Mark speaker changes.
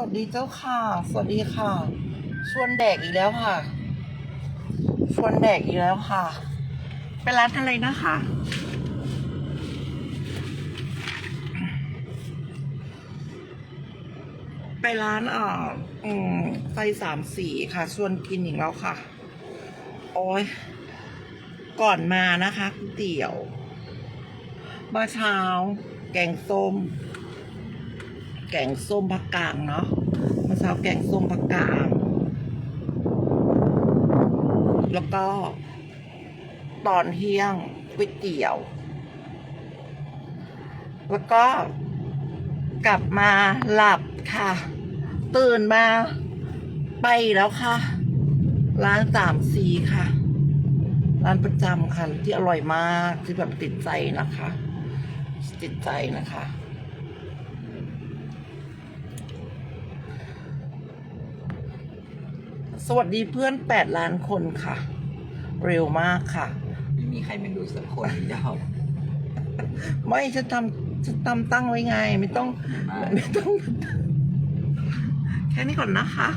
Speaker 1: วัสดีเจ้าค่ะ สวัสดีค่ะ ชวนแดกอีกแล้วค่ะ ชวนแดกอีกแล้วค่ะ เป็นร้านอะไรนะคะ ไปร้านอ่าอืมไฟสามสีค่ะ ชวนกินอีกแล้วค่ะ โอ้ยก่อนมานะคะก๋วยเตี๋ยวมื่อเช้า แกงส้ม แกงส้มผักกางเนาะเมื่อเช้าแกงส้มผักกางแล้วก็ ตอนเที่ยงก๋วยเตี๋ยว แล้วก็กลับมาหลับค่ะ ตื่นมาไปแล้วค่ะ ร้านสามสีค่ะ ร้านประจำค่ะ ที่อร่อยมากที่แบบติดใจนะคะ ติดใจนะคะ สวัสดีเพื่อนแปดล้านคนค่ะ เร็วมากค่ะ
Speaker 2: ไม่มีใครมาดูสักคนเดียว
Speaker 1: ไม่ฉันทำฉันทำตั้งไว้ไง ไม่ต้อง ไม่ต้อง แค่นี้ก่อนนะคะ